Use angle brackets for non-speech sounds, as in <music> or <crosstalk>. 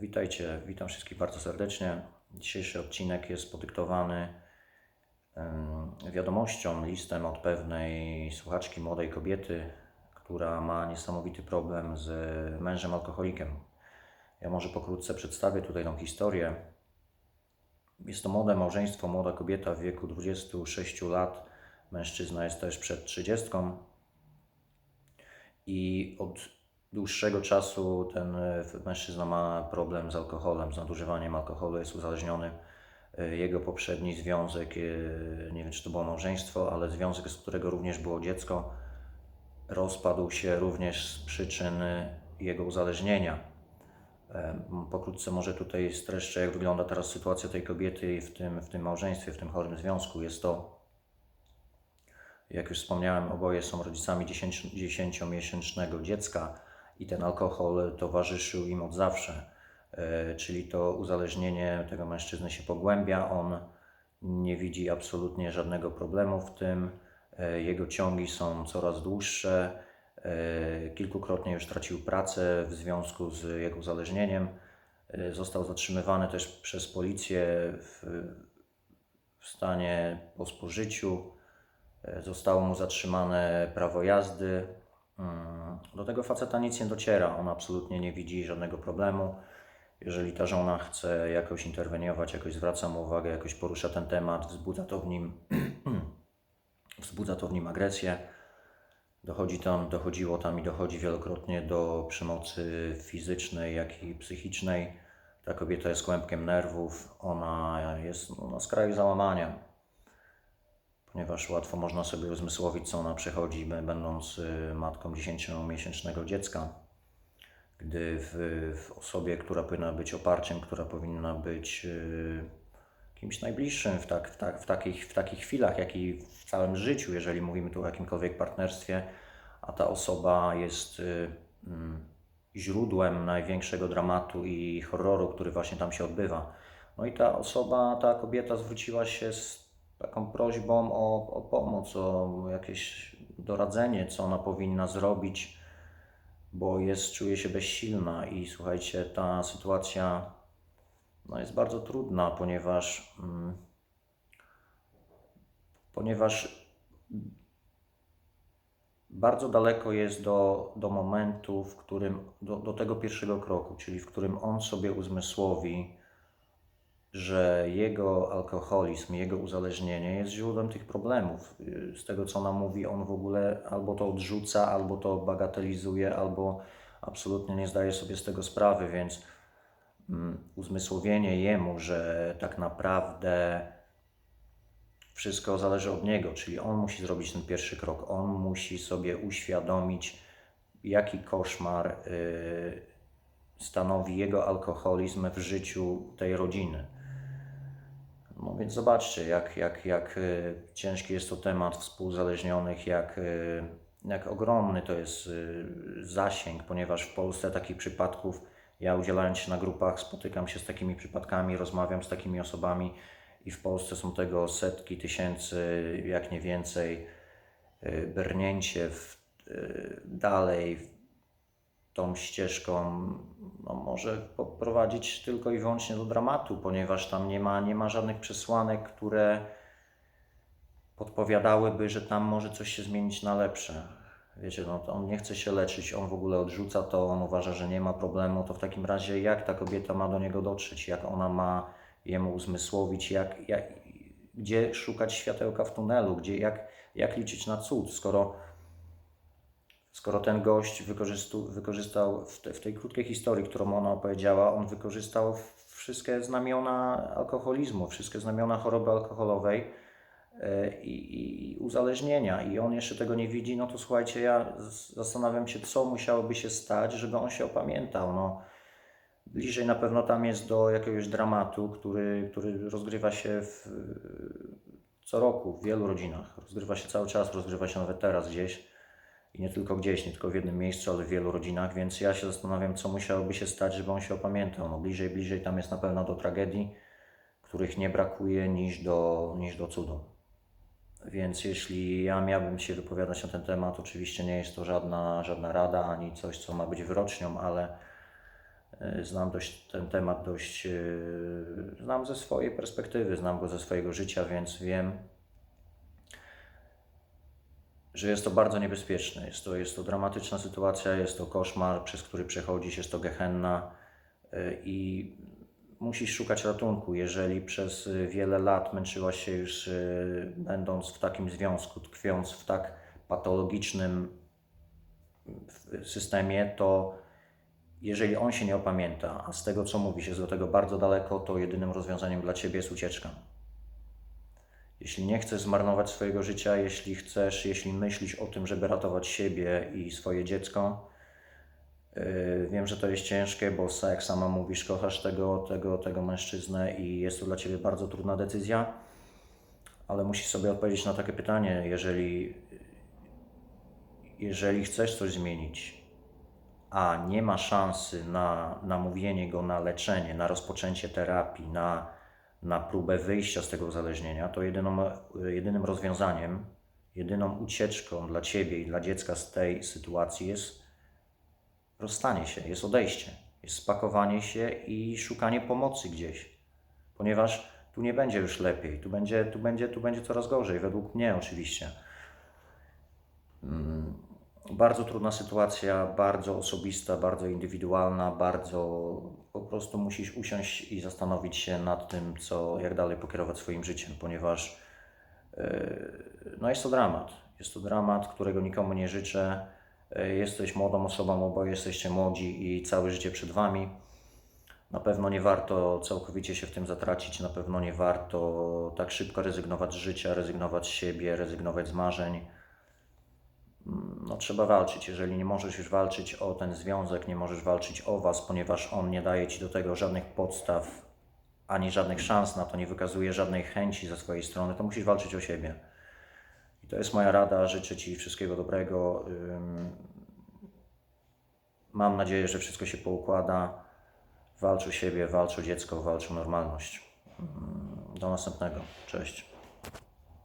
Witajcie, witam wszystkich bardzo serdecznie. Dzisiejszy odcinek jest podyktowany wiadomością, listem od pewnej słuchaczki, młodej kobiety, która ma niesamowity problem z mężem alkoholikiem. Ja może pokrótce przedstawię tutaj tą historię. Jest to młode małżeństwo, młoda kobieta w wieku 26 lat. Mężczyzna jest też przed 30 i od dłuższego czasu ten e, mężczyzna ma problem z alkoholem, z nadużywaniem alkoholu, jest uzależniony. E, Jego poprzedni związek, e, nie wiem czy to było małżeństwo, ale związek, z którego również było dziecko, rozpadł się również z przyczyn jego uzależnienia. Pokrótce może tutaj streszczę, jak wygląda teraz sytuacja tej kobiety w tym, w tym małżeństwie, w tym chorym związku. Jest to jak już wspomniałem, oboje są rodzicami 10 dziesięciomiesięcznego dziecka i ten alkohol towarzyszył im od zawsze. E, Czyli to uzależnienie tego mężczyzny się pogłębia. On nie widzi absolutnie żadnego problemu w tym. E, Jego ciągi są coraz dłuższe. E, Kilkukrotnie już tracił pracę w związku z jego uzależnieniem. Został zatrzymywany też przez policję w, w stanie po spożyciu. Zostało mu zatrzymane prawo jazdy. Mm, Do tego faceta nic nie dociera. On absolutnie nie widzi żadnego problemu. Jeżeli ta żona chce jakoś interweniować, jakoś zwraca mu uwagę, jakoś porusza ten temat, wzbudza to w nim, <clears throat> wzbudza to w nim agresję. Dochodzi tam, dochodziło tam i dochodzi wielokrotnie do przemocy fizycznej, jak i psychicznej. Ta kobieta jest kłębkiem nerwów, ona jest no, na skraju załamania ponieważ łatwo można sobie uzmysłowić, co ona przechodzi, będąc y, matką 10-miesięcznego dziecka. Gdy w, w osobie, która powinna być oparciem, która powinna być y, kimś najbliższym w, tak, w, tak, w, takich, w takich chwilach, jak i w całym życiu, jeżeli mówimy tu o jakimkolwiek partnerstwie, a ta osoba jest y, mm, źródłem największego dramatu i horroru, który właśnie tam się odbywa. No i ta osoba, ta kobieta zwróciła się z taką prośbą o, o pomoc, o jakieś doradzenie, co ona powinna zrobić, bo jest, czuje się bezsilna i słuchajcie, ta sytuacja no, jest bardzo trudna, ponieważ, mm, ponieważ bardzo daleko jest do, do momentu, w którym, do, do tego pierwszego kroku, czyli w którym on sobie uzmysłowi, że jego alkoholizm, jego uzależnienie jest źródłem tych problemów. Y, Z tego, co ona mówi, on w ogóle albo to odrzuca, albo to bagatelizuje, albo absolutnie nie zdaje sobie z tego sprawy, więc mm, uzmysłowienie jemu, że tak naprawdę wszystko zależy od niego, czyli on musi zrobić ten pierwszy krok, on musi sobie uświadomić, jaki koszmar y, stanowi jego alkoholizm w życiu tej rodziny. No więc zobaczcie, jak, jak, jak y, ciężki jest to temat współzależnionych, jak, y, jak ogromny to jest y, zasięg, ponieważ w Polsce takich przypadków, ja udzielając się na grupach, spotykam się z takimi przypadkami, rozmawiam z takimi osobami i w Polsce są tego setki tysięcy, jak nie więcej. Brnięcie w, dalej tą ścieżką no, może poprowadzić tylko i wyłącznie do dramatu, ponieważ tam nie ma, nie ma żadnych przesłanek, które podpowiadałyby, że tam może coś się zmienić na lepsze. Wiecie, no, on nie chce się leczyć, on w ogóle odrzuca to, on uważa, że nie ma problemu, to w takim razie jak ta kobieta ma do niego dotrzeć, jak ona ma jemu uzmysłowić, jak, jak, gdzie szukać światełka w tunelu, gdzie, jak, jak liczyć na cud, skoro skoro ten gość wykorzystał w, te, w tej krótkiej historii, którą ona opowiedziała, on wykorzystał wszystkie znamiona alkoholizmu, wszystkie znamiona choroby alkoholowej e, i, i uzależnienia i on jeszcze tego nie widzi, no to słuchajcie, ja zastanawiam się, co musiałoby się stać, żeby on się opamiętał. No, bliżej na pewno tam jest do jakiegoś dramatu, który, który rozgrywa się w, co roku w wielu rodzinach. Rozgrywa się cały czas, rozgrywa się nawet teraz gdzieś i nie tylko gdzieś, nie tylko w jednym miejscu, ale w wielu rodzinach, więc ja się zastanawiam, co musiałoby się stać, żeby on się opamiętał. No bliżej, bliżej tam jest na pewno do tragedii, których nie brakuje niż do, niż do cudu. Więc jeśli ja miałbym się wypowiadać na ten temat, oczywiście nie jest to żadna, żadna rada ani coś, co ma być wyrocznią, ale E, Znam dość ten temat dość, e, znam ze swojej perspektywy, znam go ze swojego życia, więc wiem, że jest to bardzo niebezpieczne. Jest to, jest to dramatyczna sytuacja, jest to koszmar, przez który przechodzisz, jest to gehenna y, i musisz szukać ratunku. Jeżeli przez y, wiele lat męczyłaś się już y, będąc w takim związku, tkwiąc w tak patologicznym systemie, to jeżeli on się nie opamięta, a z tego co mówisz jest do tego bardzo daleko, to jedynym rozwiązaniem dla Ciebie jest ucieczka. Jeśli nie chcesz zmarnować swojego życia, jeśli chcesz, jeśli myślisz o tym, żeby ratować siebie i swoje dziecko, yy, wiem, że to jest ciężkie, bo jak sama mówisz, kochasz tego, tego, tego mężczyznę i jest to dla ciebie bardzo trudna decyzja, ale musisz sobie odpowiedzieć na takie pytanie, jeżeli, jeżeli chcesz coś zmienić, a nie ma szansy na namówienie go na leczenie, na rozpoczęcie terapii, na, na próbę wyjścia z tego uzależnienia, to jedyną, jedynym rozwiązaniem, jedyną ucieczką dla ciebie i dla dziecka z tej sytuacji jest rozstanie się, jest odejście, jest spakowanie się i szukanie pomocy gdzieś, ponieważ tu nie będzie już lepiej, tu będzie, tu będzie, tu będzie coraz gorzej, według mnie oczywiście. Bardzo trudna sytuacja, bardzo osobista, bardzo indywidualna, bardzo po prostu musisz usiąść i zastanowić się nad tym, co, jak dalej pokierować swoim życiem, ponieważ yy, no jest to dramat. Jest to dramat, którego nikomu nie życzę. Yy, Jesteś młodą osobą, oboje jesteście młodzi i całe życie przed Wami. Na pewno nie warto całkowicie się w tym zatracić, na pewno nie warto tak szybko rezygnować z życia, rezygnować z siebie, rezygnować z marzeń no, trzeba walczyć. Jeżeli nie możesz już walczyć o ten związek, nie możesz walczyć o Was, ponieważ on nie daje Ci do tego żadnych podstaw, ani żadnych szans na to, nie wykazuje żadnej chęci ze swojej strony, to musisz walczyć o siebie. I to jest moja rada. Życzę Ci wszystkiego dobrego. Mam nadzieję, że wszystko się poukłada. Walcz o siebie, walcz o dziecko, walcz o normalność. Do następnego. Cześć.